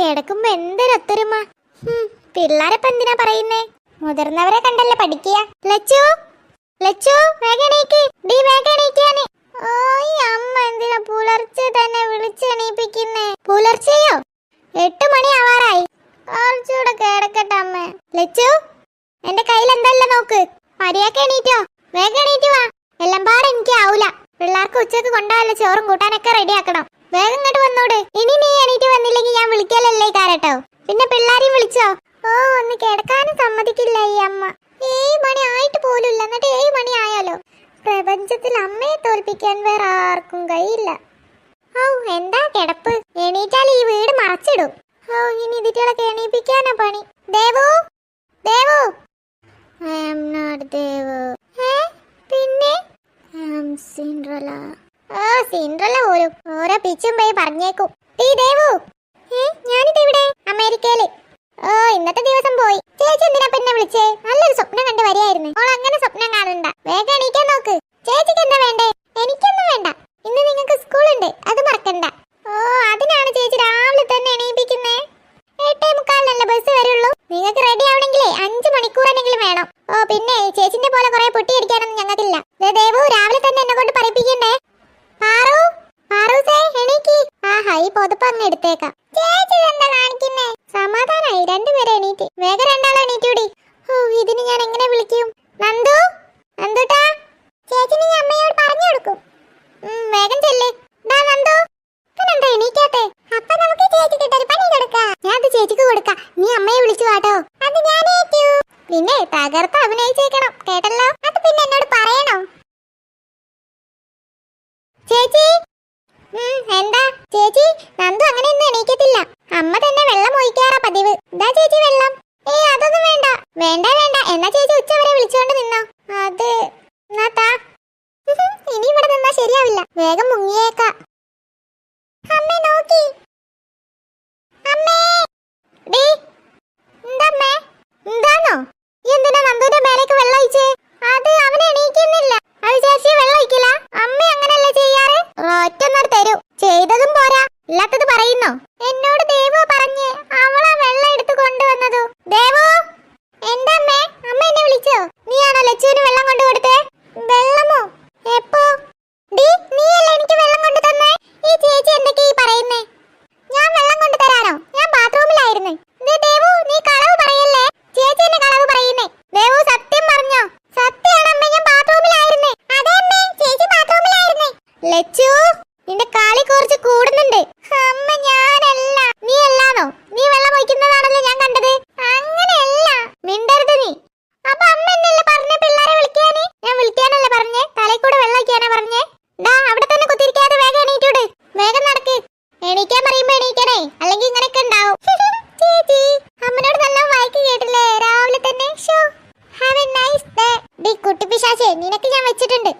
കിടക്കുമ്പോ എന്തൊരു ഒത്തൊരുമ പിള്ളേരെ എന്തിനാ പറയുന്നേ? മുതിർന്നവരെ കണ്ടല്ലേ പഠിക്കുക. ലച്ചു ലച്ചു പുലർച്ചെ തന്നെ വിളിച്ചെണീപ്പിക്കുന്നേ പുലർച്ചെയോ? എട്ട് മണി ആവാറായി. കുറച്ചുകൂടെ അമ്മ. ലച്ചു എന്റെ കയ്യിൽ എന്തല്ല നോക്ക്? മര്യാദയ്ക്ക് എണീറ്റോ? വേഗം എണീറ്റ് വാ. എല്ലാം പാടെ എനിക്ക് ആവൂല പിള്ളേർക്ക് ഉച്ചയ്ക്ക് കൊണ്ടാവല്ലോ ചോറും കൂട്ടാനൊക്കെ റെഡിയാക്കണം വേഗം ഇങ്ങോട്ട് വന്നോട്. ഇനി നീ എണീറ്റ് വന്നില്ലെങ്കിൽ ഞാൻ വിളിക്കലല്ലേ കാരട്ടോ പിന്നെ പിള്ളേരെയും വിളിച്ചോ? ഓ ഒന്ന് കിടക്കാനും സമ്മതിക്കില്ല ഈ അമ്മ. ഏഴ് മണി ആയിട്ട് പോലുമില്ല. എന്നിട്ട് ഏഴ് മണി ആയാലോ? പ്രപഞ്ചത്തിൽ അമ്മയെ തോൽപ്പിക്കാൻ വേറെ ആർക്കും കഴിയില്ല. ഓ എന്താ കിടപ്പ്? എണീറ്റാൽ ഈ വീട് മറച്ചിടും. ഓ ഇനി ഇതിറ്റകളൊക്കെ എണീപ്പിക്കാനാ പണി. Devu? Devu? I am not Devu. ഏ? പിന്നെ? ആം സിൻഡ്രല. ഓ സിൻഡ്രല്ല പോലും. ഓരോ പിച്ചും പോയി പറഞ്ഞേക്കും. ഈ ദേവു. ഏ ഞാനിത് ഇവിടെ അമേരിക്കയിൽ. ഓ ഇന്നത്തെ ദിവസം പോയി. ചേച്ചി എന്തിനാ പിന്നെ വിളിച്ചേ? നല്ലൊരു സ്വപ്നം കണ്ടു വരികയായിരുന്നു. ഓൾ അങ്ങനെ സ്വപ്നം കാണണ്ട. വേഗം എണീക്കാൻ നോക്ക്. ചേച്ചിക്ക് എന്താ വേണ്ടേ? എനിക്കൊന്നും വേണ്ട. ഇന്ന് നിങ്ങൾക്ക് സ്കൂളുണ്ട്. അത് മറക്കണ്ട. ഓ അതിനാണ് ചേച്ചി രാവിലെ തന്നെ എണീപ്പിക്കുന്നേ. എട്ടേ മുക്കാലിനല്ല ബസ് വരുള്ളൂ? നിങ്ങൾക്ക് റെഡി ആവണമെങ്കിലേ അഞ്ച് മണിക്കൂറെങ്കിലും വേണം. ഓ പിന്നെ ചേച്ചിന്റെ പോലെ കുറെ പൊട്ടിയടിക്കാനൊന്നും ഞങ്ങൾക്കില്ല. ദേവു എണീറ്റ് വേഗം രണ്ടാളും എണീറ്റൂടി ഓ ഇതിന് ഞാൻ എങ്ങനെ വിളിക്കും? നന്ദു? നന്ദുട്ടാ? ചേച്ചിന് ഞാൻ അമ്മയോട് പറഞ്ഞു കൊടുക്കും. വേഗം ചെല്ല്. ദാ നന്ദു. പിന്നെന്താ എണീക്കാത്തെ. അപ്പൊ നമുക്ക് ചേച്ചിക്ക് ഒരു പണി കൊടുക്കാം. ഞാൻ അത് ചേച്ചിക്ക് കൊടുക്കാം. നീ അമ്മയെ വിളിച്ചു വാട്ടോ. അത് ഞാൻ ഏറ്റു. പിന്നെ തകർത്ത് അഭിനയിച്ചേക്കണം കേട്ടല്ലോ? അത് പിന്നെ എന്നോട് പറയണോ? ചേച്ചി? എന്താ ചേച്ചി നന്ദു അങ്ങനെ ഒന്നും എണീക്കത്തില്ല അമ്മ തന്നെ വെള്ളം ഒഴിക്കാറാ പതിവ് ഇതാ ചേച്ചി വെള്ളം ഏ അതൊന്നും വേണ്ട വേണ്ട വേണ്ട എന്നാ ചേച്ചി ഉച്ച വരെ വിളിച്ചോണ്ട് നിന്നോ അത് എന്നാ താ ഇനി ഇവിടെ നിന്നാ ശരിയാവില്ല വേഗം മുങ്ങിയേക്കാ അമ്മേ നോക്കി അമ്മേ ഡീ എന്താമ്മേ എന്താന്നോ ഈ എന്തിനാ നന്ദുവിന്റെ മേലേക്ക് വെള്ളം ഒഴിച്ചേ അത് അവനെ എണീക്കുന്നില്ല അത് ചേച്ചി വെള്ളം ഒഴിക്കില്ല അമ്മ അങ്ങനല്ലേ ചെയ്യാറ് ഒറ്റൊന്നോട് തരൂ ചെയ്തതും പോരാ ഇല്ലാത്തത് പറയുന്നോ എന്നോട് ദേവു പറഞ്ഞ് അവളാ വെള്ളം എടുത്തു കൊണ്ടുവന്നതു ദേവു എന്താ അമ്മേ അമ്മ എന്നെ വിളിച്ചോ നീയാണോ ലച്ചുവിന് വെള്ളം കൊണ്ടു കൊടുത്തേ വെള്ളമോ എപ്പോ ഡീ നീയല്ലേ എനിക്ക് വെള്ളം കൊണ്ടു തന്നേ ഈ ചേച്ചി എന്തൊക്കെയാ ഈ പറയുന്നേ ഞാൻ വെള്ളം കൊണ്ടു തരാനോ ഞാൻ ബാത്റൂമിലായിരുന്നു ദേ ദേവു നീ കളവ് പറയല്ലേ ചേച്ചി എന്നെ കളവ് പറയുന്നേ ദേവു സത്യം പറഞ്ഞോ സത്യമാണ് അമ്മ ഞാൻ ബാത്റൂമിലായിരുന്നു അതെ അമ്മേ ചേച്ചി ബാത്റൂമിലായിരുന്നു ലച്ചു നിന്റെ കളി കുറച്ച് കൂടുന്നുണ്ട് അമ്മ ഞാനല്ല നീ അല്ലാന്നോ നീ വെള്ളം ഒഴിക്കുന്നതാണല്ലോ ഞാൻ കണ്ടത് അങ്ങനെയല്ല മിണ്ടരുത് നീ അപ്പൊ അമ്മ എന്നല്ലേ പറഞ്ഞ പിള്ളേരെ വിളിക്കാന് ഞാൻ വിളിക്കാനല്ല പറഞ്ഞേ തലയിൽ കൂടെ വെള്ളം ഒഴിക്കാനാ പറഞ്ഞേ ദാ അവിടെ തന്നെ കുത്തിരിക്കാതെ വേഗം എണീറ്റൂട് വേഗം നടക്ക് എണീക്കാൻ പറയുമ്പോ എണീക്കണേ അല്ലെങ്കിൽ ഇങ്ങനെയൊക്കെ ഉണ്ടാവും ചേച്ചി അമ്മനോട് നല്ല വായിക്ക് കേട്ടില്ലേ രാവിലെ തന്നെ ഹാവ് എ നൈസ് ഡേ ഡി കുട്ടി പിശാചേ നിനക്ക് ഞാൻ വെച്ചിട്ടുണ്ട്.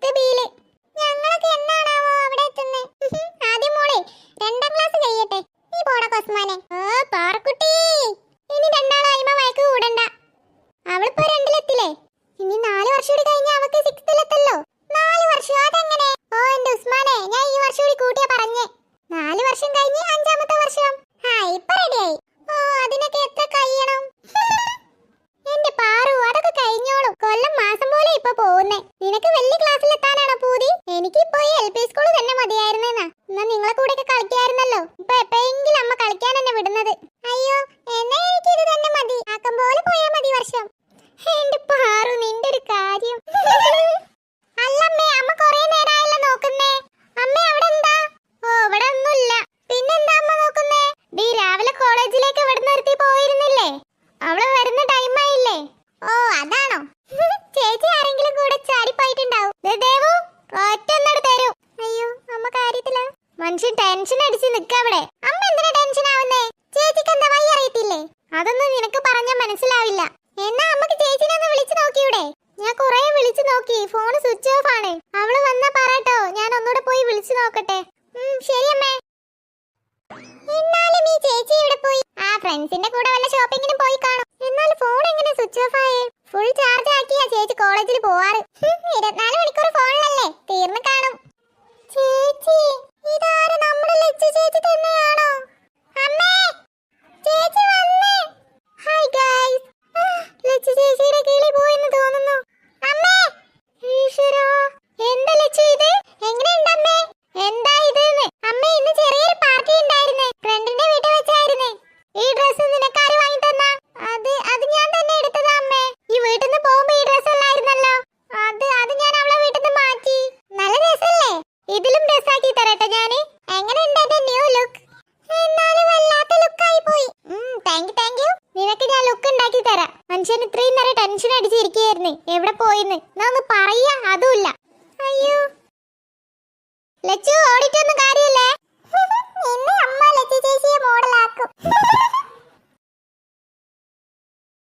സിക്സ്ത് ബിയിൽ. ഞങ്ങളൊക്കെ എന്നാണാവോ അവിടെ എത്തുന്നത് ആദ്യം മോളെ രണ്ടാം ക്ലാസ് കഴിയട്ടെ. നീ പോടാ കൊസ്മാനെ. ഓ പാറക്കുട്ടി. ഇനി രണ്ടാളായ്മ വഴക്ക് കൂടണ്ട. അവളിപ്പോ രണ്ടിലെത്തില്ലേ? ഇനി നാല് വർഷം കൂടി കഴിഞ്ഞാൽ അവക്ക് സിക്സ്ത്തിലെത്തല്ലോ നാല് വർഷം. അതെങ്ങനെ? ഓ എന്റെ ഉസ്മാനെ ഞാൻ ഈ വർഷം കൂടി കൂട്ടിയാ പറഞ്ഞേ. നാല് വർഷം കഴിഞ്ഞ് അഞ്ചാമത്തെ വർഷം. ആ ഇപ്പൊ റെഡിയായി. ഓ അതിനൊക്കെ എത്ര കഴിയണം? എന്റെ പാറു അതൊക്കെ കഴിഞ്ഞോളും. കൊല്ലം മാസം പോലെ ഇപ്പൊ പോകുന്നേ നിനക്ക് വലിയ ഫ്രണ്ട്സിന്റെ കൂടെ വല്ല ഷോപ്പിംഗിനും പോയി കാണും. എന്നാൽ ഫോൺ എങ്ങനെ സ്വിച്ച് ഓഫ് ആയേ? ഫുൾ ചാർജ് ആക്കിയാ ചേച്ചി കോളേജിൽ പോവാറ്. ഇരുപത്തിനാല് മണിക്കൂർ ഫോണിലല്ലേ തീർന്നു കാണും. പിടിച്ചിരിക്കുകയായിരുന്നു എവിടെ പോയിന്ന്? ഒന്ന് പറയാ അതുമില്ല. അയ്യോ. ലച്ചു ഓടിട്ടൊന്നും കാര്യമില്ലേ. ഇന്ന് അമ്മ ലച്ചു ചേച്ചിയെ മോഡലാക്കും